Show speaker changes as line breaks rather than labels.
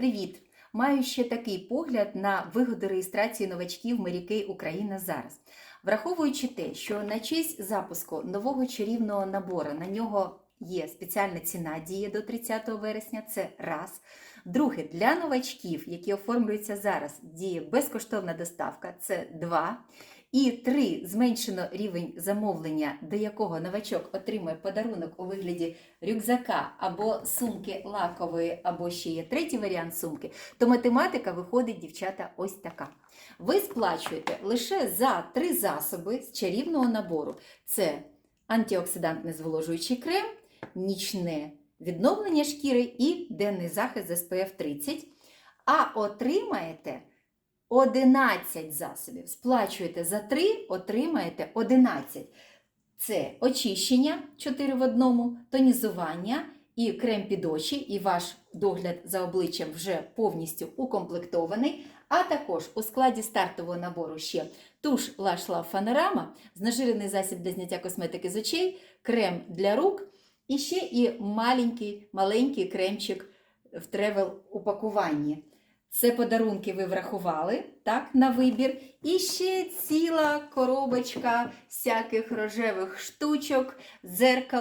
Привіт! Маю ще такий погляд на вигоди реєстрації новачків Мері Україна зараз. Враховуючи те, що на честь запуску нового чарівного набору на нього є спеціальна ціна діє до 30 вересня, це раз. Друге, для новачків, які оформлюються зараз, діє безкоштовна доставка, це два. І три зменшено рівень замовлення, до якого новачок отримує подарунок у вигляді рюкзака або сумки лакової, або ще є третій варіант сумки, то математика виходить, дівчата, ось така. Ви сплачуєте лише за три засоби з чарівного набору: це антиоксидантний зволожуючий крем, нічне відновлення шкіри і денний захист з SPF 30. А отримаєте 11 засобів. Сплачуєте за 3, отримаєте 11. Це очищення 4 в одному, тонізування і крем під очі, і ваш догляд за обличчям вже повністю укомплектований. А також у складі стартового набору ще туш Love Panorama, знежирений засіб для зняття косметики з очей, крем для рук і ще і маленький, маленький кремчик в тревел упакуванні. Це подарунки ви врахували так, на вибір. І ще ціла коробочка всяких рожевих штучок, дзеркал.